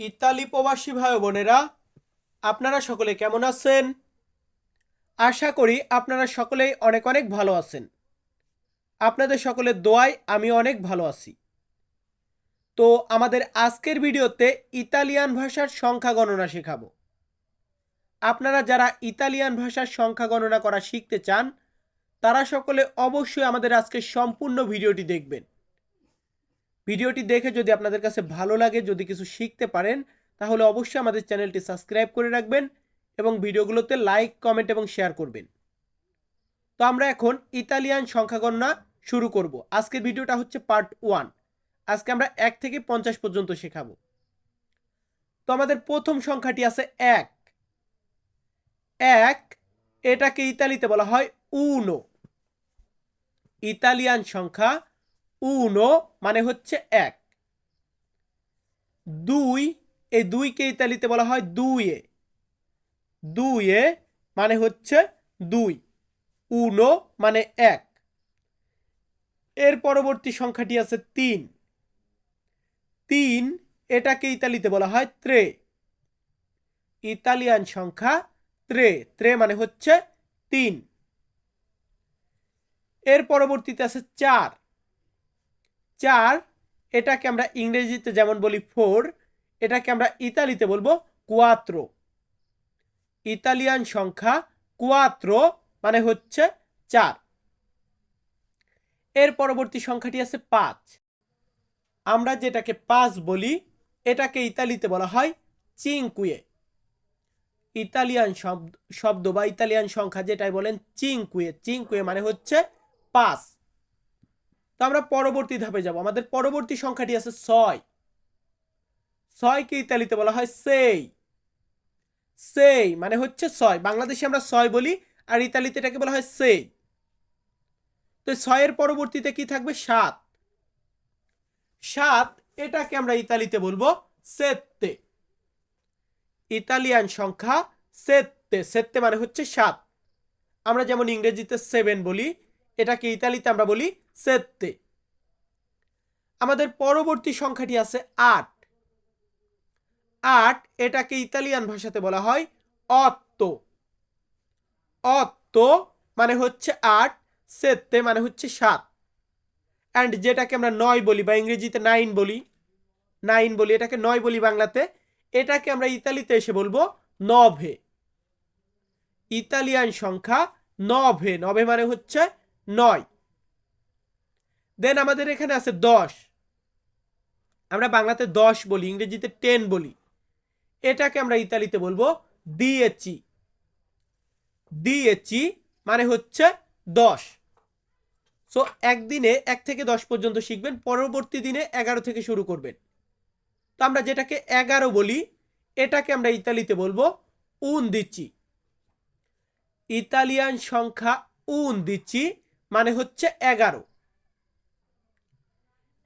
Italy প্রবাসী ভাই বোনেরা, আপনারা সকলে কেমন আছেন? আশা করি আপনারা সকলেই অনেক অনেক ভালো আছেন। আপনাদের সকলের দোয়ায় আমি অনেক ভালো আছি। তো আমাদের আজকের ভিডিওতে ইতালিয়ান ভাষার সংখ্যা গণনা শেখাবো। আপনারা যারা ইতালিয়ান ভাষার সংখ্যা গণনা করা শিখতে চান, তারা সকলে অবশ্যই আমাদের আজকের সম্পূর্ণ ভিডিওটি দেখবেন। ভিডিওটি দেখে যদি আপনাদের কাছে ভালো লাগে, যদি কিছু শিখতে পারেন, তাহলে অবশ্যই আমাদের চ্যানেলটি সাবস্ক্রাইব করে রাখবেন এবং ভিডিওগুলোতে লাইক, কমেন্ট এবং শেয়ার করবেন। তো আমরা এখন ইতালিয়ান সংখ্যা গণনা শুরু করব। আজকের ভিডিওটা হচ্ছে পার্ট ওয়ান। আজকে আমরা এক থেকে পঞ্চাশ পর্যন্ত শেখাবো। তো আমাদের প্রথম সংখ্যাটি আছে এক। এক, এটাকে ইতালিতে বলা হয় উনো। ইতালিয়ান সংখ্যা উনো মানে হচ্ছে এক। দুই, এই দুইকে ইতালিতে বলা হয় দুইয়ে। দুইয়ে মানে হচ্ছে দুই। উনো মানে এক। এর পরবর্তী সংখ্যাটি আছে তিন। তিন এটাকে ইতালিতে বলা হয় ত্রে। ইতালিয়ান সংখ্যা ত্রে। ত্রে মানে হচ্ছে তিন। এর পরবর্তীতে আছে চার। চার, এটাকে আমরা ইংরেজিতে যেমন বলি ফোর, এটাকে আমরা ইতালিতে বলব কুয়াত্রো ইতালিয়ান সংখ্যা কুয়াত্রো মানে হচ্ছে চার। এর পরবর্তী সংখ্যাটি আছে পাঁচ। আমরা যেটাকে পাঁচ বলি, এটাকে ইতালিতে বলা হয় চিংকুয়ে ইতালিয়ান শব্দ শব্দ বা ইতালিয়ান সংখ্যা যেটাই বলেন চিংকুয়ে চিংকুয়ে মানে হচ্ছে পাঁচ। তো আমরা পরবর্তী ধাপে যাব। আমাদের পরবর্তী সংখ্যাটি আছে ছয়। ছয়কে ইতালিতে বলা হয় সেই। সেই মানে হচ্ছে ছয়। বাংলাদেশে আমরা ছয় বলি, আর ইতালিতে এটাকে বলা হয় সেই। তো ছয়ের পরবর্তীতে কি থাকবে? সাত। সাত, এটাকে আমরা ইতালিতে বলব সেত্তে। ইতালিয়ান সংখ্যা সেত্তে। সেত্তে মানে হচ্ছে সাত। আমরা যেমন ইংরেজিতে সেভেন বলি, এটাকে ইতালিতে আমরা বলি সেত্তে। আমাদের পরবর্তী সংখ্যাটি আছে আট। আট এটাকে ইতালিয়ান ভাষাতে বলা হয় অত্ত। অত্ত মানে হচ্ছে আট, সেত্তে মানে হচ্ছে সাত। অ্যান্ড যেটাকে আমরা নয় বলি বা ইংরেজিতে নাইন বলি নাইন বলি, এটাকে নয় বলি বাংলাতে, এটাকে আমরা ইতালিতে এসে বলব নভে। ইতালিয়ান সংখ্যা নভে নভে মানে হচ্ছে নয়। দেন আমাদের এখানে আছে দশ। আমরা বাংলাতে দশ বলি, ইংরেজিতে টেন বলি। এটাকে আমরা ইতালিতে বলব দিয়েছি দিয়েছি মানে হচ্ছে দশ। সো একদিনে এক থেকে দশ পর্যন্ত শিখবেন, পরবর্তী দিনে এগারো থেকে শুরু করবেন। তো আমরা যেটাকে এগারো বলি, এটাকে আমরা ইতালিতে বলব উন দিচ্ছি ইতালিয়ান সংখ্যা উন দিচ্ছি মানে হচ্ছে এগারো।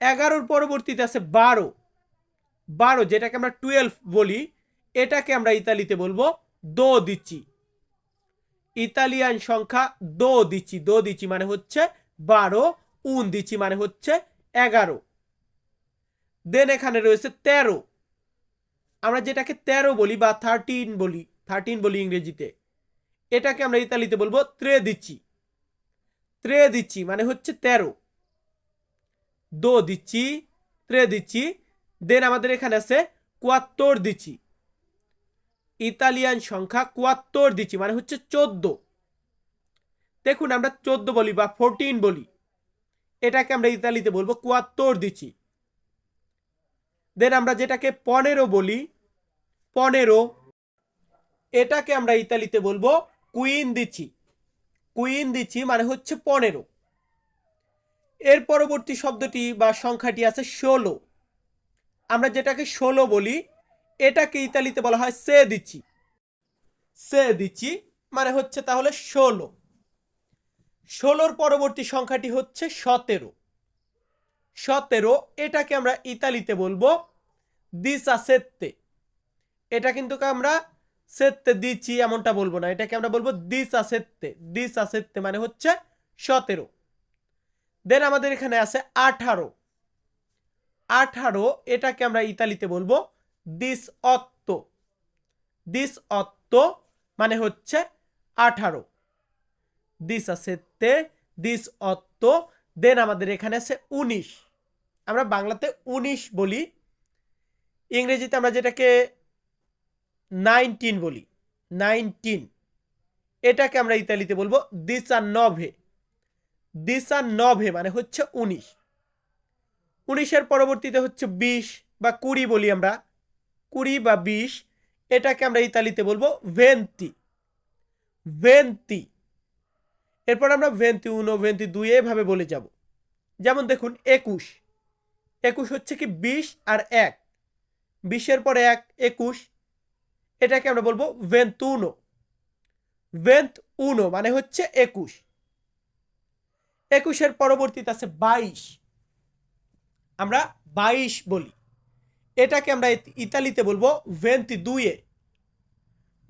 এগারোর পরবর্তীতে আছে বারো। বারো, যেটাকে আমরা টুয়েলভ বলি, এটাকে আমরা ইতালিতে বলব দো দিচ্ছি। ইতালিয়ান সংখ্যা দো দিচ্ছি। দো দিচ্ছি মানে হচ্ছে বারো, উন দিচ্ছি মানে হচ্ছে এগারো। দেন এখানে রয়েছে তেরো। আমরা যেটাকে তেরো বলি বা থার্টিন বলি থার্টিন বলি ইংরেজিতে, এটাকে আমরা ইতালিতে বলব ত্রে দিচ্ছি। ত্রে দিচ্ছি মানে হচ্ছে তেরো। দো দিচ্ছি, ত্রে দিচ্ছি, দেন আমাদের এখানে আছে কুয়াত্তর দিচ্ছি। ইতালিয়ান সংখ্যা কুয়াত্তর দিচ্ছি মানে হচ্ছে চোদ্দ। দেখুন আমরা চোদ্দ বলি বা ফোরটিন বলি। এটাকে আমরা ইতালিতে বলব কুয়াত্তর দিচ্ছি। দেন আমরা যেটাকে পনেরো বলি, পনেরো, এটাকে আমরা ইতালিতে বলব কুইন দিচ্ছি। কুইন দিচ্ছি মানে হচ্ছে পনেরো। এর পরবর্তী শব্দটি বা সংখ্যাটি আছে ষোলো। আমরা যেটাকে ষোলো বলি, এটাকে ইতালিতে বলা হয় সে দিচ্ছি। সে দিচ্ছি মানে হচ্ছে তাহলে ষোলো। ষোলোর পরবর্তী সংখ্যাটি হচ্ছে সতেরো। সতেরো, এটাকে আমরা ইতালিতে বলব দিসা সেত্তে এটা কিন্তু আমরা সেত্তে দিচ্ছি এমনটা বলব না, এটাকে আমরা বলব দিসা সেত্তে দিসা সেত্তে মানে হচ্ছে সতেরো। দেন আমাদের এখানে আছে আঠারো। আঠারো এটাকে আমরা ইতালিতে বলব দিস অত্ত দিস অত্ত মানে হচ্ছে আঠারো। দিস আছে তে দিস অত্ত দেন আমাদের এখানে আছে উনিশ। আমরা বাংলাতে উনিশ বলি, ইংরেজিতে আমরা যেটাকে নাইনটিন বলি। নাইনটিন। এটাকে আমরা ইতালিতে বলব দিস আর নভে দিসা নভে মানে হচ্ছে উনিশ। উনিশের পরবর্তীতে হচ্ছে বিশ বা কুড়ি বলি আমরা। কুড়ি বা বিশ, এটাকে আমরা ইতালিতে বলব ভেন্তি। ভেন্তি। এরপর আমরা ভেন্তি উনো, ভেন্তি দুই এভাবে বলে যাব। যেমন দেখুন, একুশ। একুশ হচ্ছে কি বিশ আর এক। বিশের পরে এক, একুশ। এটাকে আমরা বলব ভেন্তুনো। ভেন্ত উনো মানে হচ্ছে একুশ। একুশের পরবর্তীতে আছে বাইশ। আমরা বাইশ বলি। এটাকে আমরা ইতালিতে বলব ভেন্তি দুয়ে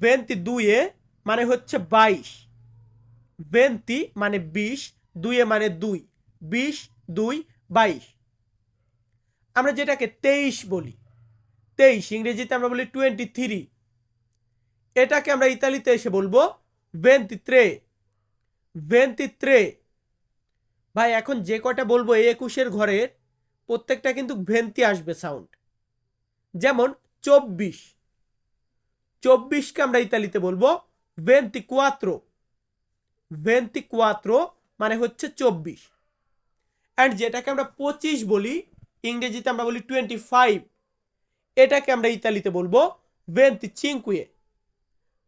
ভেন্তি দুয়ে মানে হচ্ছে বাইশ। ভেন্তি মানে বিশ দুয়ে মানে দুই। বিশ, দুই, বাইশ। আমরা যেটাকে তেইশ বলি। তেইশ, ইংরেজিতে আমরা বলি টোয়েন্টি থ্রি এটাকে আমরা ইতালিতে এসে বলব ভেন্তি ত্রে ভেন্তি ত্রে ভাই, এখন যে কটা বলব এই একুশের ঘরের প্রত্যেকটা কিন্তু ভেন্তি আসবে সাউন্ড যেমন চব্বিশ। চব্বিশকে আমরা ইতালিতে বলব ভেন্তি কুয়াত্রো ভেন্তি কুয়াত্রো মানে হচ্ছে চব্বিশ। অ্যান্ড যেটাকে আমরা পঁচিশ বলি, ইংরেজিতে আমরা বলি টোয়েন্টি ফাইভ এটাকে আমরা ইতালিতে বলব ভেন্তি চিঙ্কুয়ে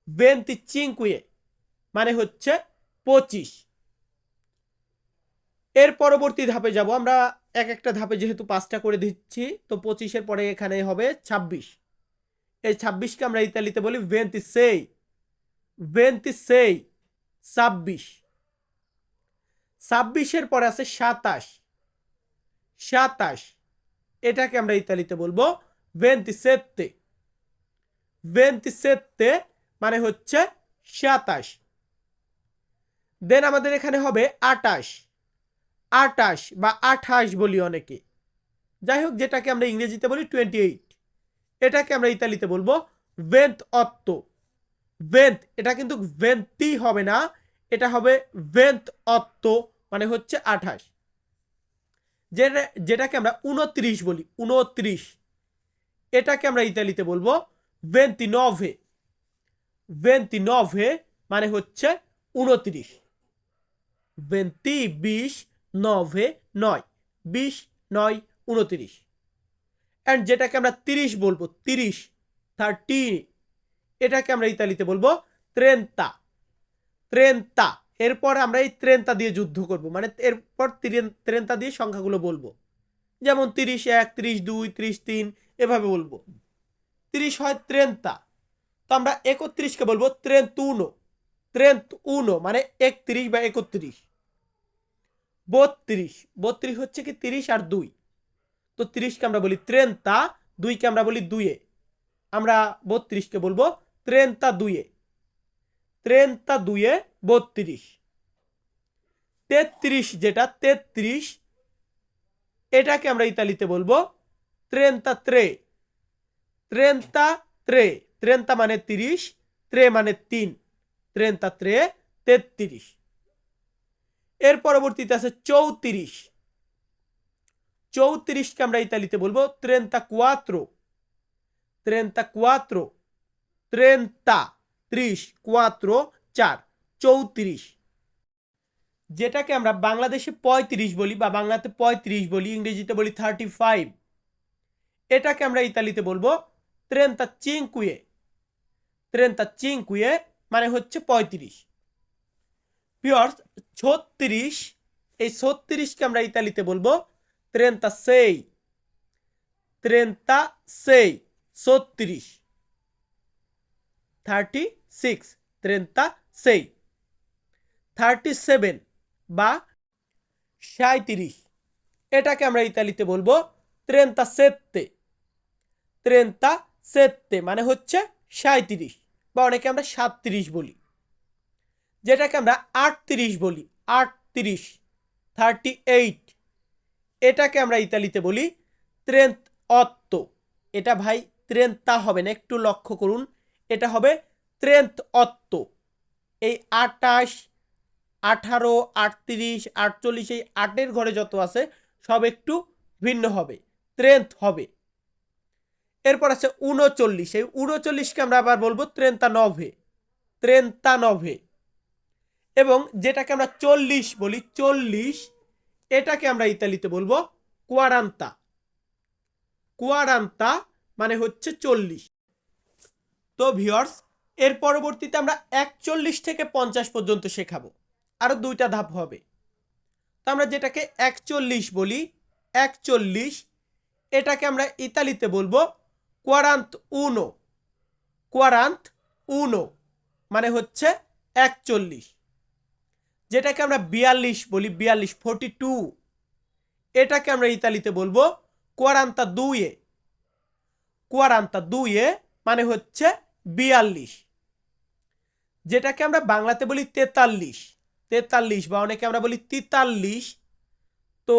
ভেন্তি চিঙ্কুয়ে মানে হচ্ছে পঁচিশ। এর পরবর্তী ধাপে যাব। আমরা এক একটা ধাপে যেহেতু পাঁচটা করে দিচ্ছি, তো পঁচিশের পরে এখানে হবে ছাব্বিশ। এই ছাব্বিশকে আমরা ইতালিতে বলি ভেন্তি সেই ভেন্তি সেই ছাব্বিশ। ছাব্বিশের পরে আছে সাতাশ। সাতাশ, এটাকে আমরা ইতালিতে বলব ভেন্তি সেত্তে ভেন্তি সেত্তে মানে হচ্ছে সাতাশ। দেন আমাদের এখানে হবে আটাশ। আটাশ বা আঠাশ বলি অনেকে। যাই হোক যেটাকে আমরা ইংরেজিতে বলি টোয়েন্টি এইট এটাকে আমরা ইতালিতে বলব ভেন্ত অত্ত ভেন্ত এটা কিন্তু ভেন্তি হবে না, এটা হবে ভেন্ত অত্ত মানে হচ্ছে আঠাশ। যেটা, যেটাকে আমরা উনত্রিশ বলি, উনত্রিশ। এটাকে আমরা ইতালিতে বলব ভেন্তি নভে ভেন্তি নভে মানে হচ্ছে উনত্রিশ। ভেন্তি বিশ নভে নয়, বিশ নয় উনতিরিশ অ্যান্ড যেটাকে আমরা তিরিশ বলব, তিরিশ থার্টি এটাকে আমরা ইতালিতে বলব ত্রেন্তা ত্রেন্তা এরপর আমরা এই ত্রেন্তা দিয়ে যুদ্ধ করব মানে এরপর তিরেন- ত্রেন্তা দিয়ে সংখ্যাগুলো বলব। যেমন তিরিশ এক, তিরিশ দুই, তিরিশ তিন, এভাবে বলব। তিরিশ হয় ত্রেন্তা তো আমরা একত্রিশকে বলব ত্রেন্তুনো ত্রেন্ত উনো মানে একত্রিশ বা একত্রিশ। বত্রিশ। বত্রিশ হচ্ছে কি তিরিশ আর দুই। তো তিরিশকে আমরা বলি ত্রেন্তা দুইকে আমরা বলি দুয়ে আমরা বত্রিশকে বলব ত্রেন্তা দুয়ে ত্রেন্তা দুয়ে বত্রিশ। তেত্রিশ যেটা, তেত্রিশ, এটাকে আমরা ইতালিতে বলব ত্রেন্তা ত্রে। ত্রেন্তা ত্রে। ত্রেন্তা মানে তিরিশ, ত্রে মানে তিন। ত্রেন্তা ত্রে তেত্রিশ। এর পরবর্তীতে আছে চৌত্রিশ। চৌত্রিশকে আমরা ইতালিতে বলব ত্রেন্তা কুয়াত্রো ত্রেন্তা কুয়াত্রো ত্রেন্তা ত্রিশ কুয়াত্রো চার, চৌত্রিশ। যেটাকে আমরা বাংলাদেশে পঁয়ত্রিশ বলি বা বাংলাতে পঁয়ত্রিশ বলি, ইংরেজিতে বলি থার্টি ফাইভ এটাকে আমরা ইতালিতে বলব ত্রেন্তা চিঙ্কুয়ে ত্রেন্তা চিঙ্কুয়ে মানে হচ্ছে পঁয়ত্রিশ। পিওর্স ছত্রিশ, এই ছত্রিশকে আমরা ইতালিতে বলব ত্রেন্তা সেই ত্রেন্তা সেই ছত্রিশ থার্টি সিক্স ত্রেন্তা সেই থার্টি সেভেন বা সাঁত্রিশ এটাকে আমরা ইতালিতে বলব ত্রেন্তা সেত্তে ত্রেন্তা সেত্তে মানে হচ্ছে সাঁত্রিশ বা অনেকে আমরা সাতত্রিশ বলি। যেটাকে আমরা আটত্রিশ বলি, আটত্রিশ থার্টি এইট এটাকে আমরা ইতালিতে বলি ত্রেন্ত অত্ত এটা ভাই ত্রেন্তা হবে না, একটু লক্ষ্য করুন। এটা হবে ত্রেন্ত অত্ত এই আটাশ, আঠারো, আটত্রিশ, আটচল্লিশ, এই আটের ঘরে যত আছে, সব একটু ভিন্ন হবে ত্রেন্থ হবে। এরপর আছে উনচল্লিশ এই উনচল্লিশকে আমরা আবার বলব ত্রেন্তা নভে ত্রেন্তা নভে এবং যেটাকে আমরা চল্লিশ বলি, চল্লিশ, এটাকে আমরা ইতালিতে বলব কোয়ারান্তা কোয়ারান্তা মানে হচ্ছে চল্লিশ। তো ভিওর্স এর পরবর্তীতে আমরা একচল্লিশ থেকে পঞ্চাশ পর্যন্ত শেখাবো। আরও দুইটা ধাপ হবে। তো আমরা যেটাকে একচল্লিশ বলি, একচল্লিশ, এটাকে আমরা ইতালিতে বলব কোয়ারান্ত উনো কোয়ারান্ত উনো মানে হচ্ছে একচল্লিশ। যেটাকে আমরা বিয়াল্লিশ বলি, বিয়াল্লিশ ফোর্টি টু এটাকে আমরা ইতালিতে বলব কোয়ারান্তা দুইয়ে কোয়ারান্তা দুইয়ে মানে হচ্ছে বিয়াল্লিশ। যেটাকে আমরা বাংলাতে বলি তেতাল্লিশ। তেতাল্লিশ বা অনেকে আমরা বলি তিতাল্লিশ। তো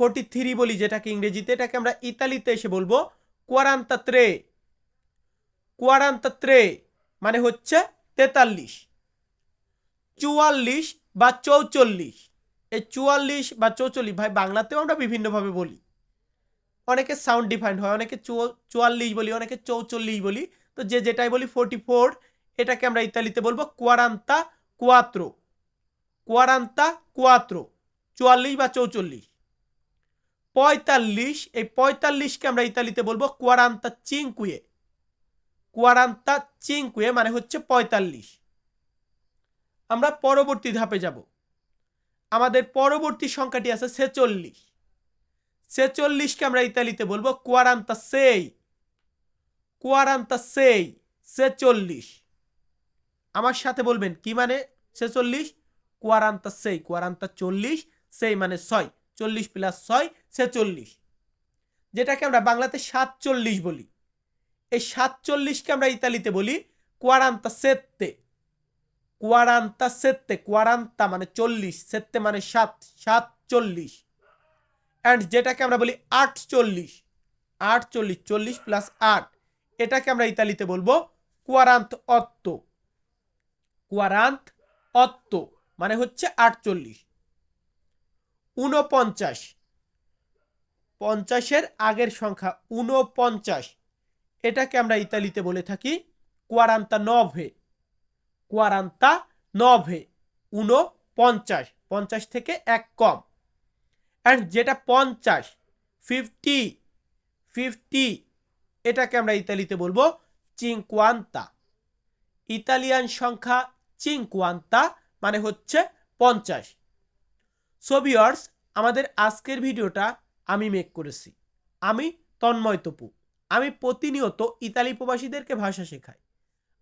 ফোর্টি থ্রি বলি যেটাকে ইংরেজিতে, এটাকে আমরা ইতালিতে এসে বলব কোয়ারান্তা ত্রে কোয়ারান্তা ত্রে মানে হচ্ছে তেতাল্লিশ। চুয়াল্লিশ বা চৌচল্লিশ। এই চুয়াল্লিশ বা চৌচল্লিশ, ভাই, বাংলাতেও আমরা বিভিন্নভাবে বলি। অনেকে সাউন্ড ডিফাইন্ড হয়, অনেকে চুয়াল্লিশ বলি, অনেকে চৌচল্লিশ বলি। তো যে যেটাই বলি ফোর্টি ফোর এটাকে আমরা ইতালিতে বলব কোয়ারান্তা কুয়াত্রো কোয়ারান্তা কুয়াত্রো চুয়াল্লিশ বা চৌচল্লিশ। পঁয়তাল্লিশ, এই পঁয়তাল্লিশকে আমরা ইতালিতে বলব কোয়ারান্তা চিংকুয়ে কোয়ারান্তা চিংকুয়ে মানে হচ্ছে পঁয়তাল্লিশ। আমরা পরবর্তী ধাপে যাব। আমাদের পরবর্তী সংখ্যাটি আছে ছেচল্লিশ। ছেচল্লিশকে আমরা ইতালিতে বলব কোয়ারান্তা সেই কোয়ারান্তা সেই ছেচল্লিশ। আমার সাথে বলবেন কি মানে ছেচল্লিশ? কোয়ারান্তা সেই কোয়ারান্তা চল্লিশ সেই মানে ছয়। চল্লিশ প্লাস ছয়, ছেচল্লিশ। যেটাকে আমরা বাংলাতে সাতচল্লিশ বলি। এই সাতচল্লিশকে আমরা ইতালিতে বলি কোয়ারান্তা সেত্তে কোয়ারান্তা সেত্তে কোয়ারান্তা মানে চল্লিশ সেত্তে মানে সাত সাত চল্লিশ। অ্যান্ড যেটাকে আমরা বলি আটচল্লিশ আটচল্লিশ চল্লিশ প্লাস আট, এটাকে আমরা ইতালিতে বলব কোয়ারান্ত অত্ত কোয়ারান্ত অত্ত মানে হচ্ছে আটচল্লিশ ঊনপঞ্চাশ, পঞ্চাশের আগের সংখ্যা ঊনপঞ্চাশ। এটাকে আমরা ইতালিতে বলে থাকি কোয়ারান্তা নভে কোয়ারান্তা নভে, উনো পঞ্চাশ পঞ্চাশ থেকে এক কম। অ্যান্ড যেটা পঞ্চাশ ফিফটি ফিফটি এটাকে আমরা ইতালিতে বলব চিংকুয়ান্তা ইতালিয়ান সংখ্যা চিংকুয়ান্তা মানে হচ্ছে পঞ্চাশ। সোভিয়ার্স আমাদের আজকের ভিডিওটা আমি মেক করেছি। আমি তন্ময় তপু। আমি প্রতিনিয়ত ইতালি প্রবাসীদেরকে ভাষা শেখাই।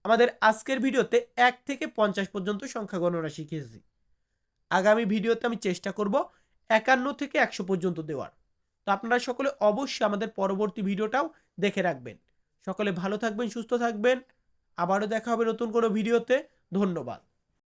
আমাদের আজকের ভিডিওতে এক থেকে পঞ্চাশ পর্যন্ত সংখ্যা গণনা শিখেছি আগামী ভিডিওতে আমি চেষ্টা করব একান্ন থেকে একশো পর্যন্ত দেওয়ার। তো আপনারা সকলে অবশ্যই আমাদের পরবর্তী ভিডিওটাও দেখে রাখবেন। সকলে ভালো থাকবেন, সুস্থ থাকবেন। আবারও দেখা হবে নতুন কোনো ভিডিওতে। ধন্যবাদ।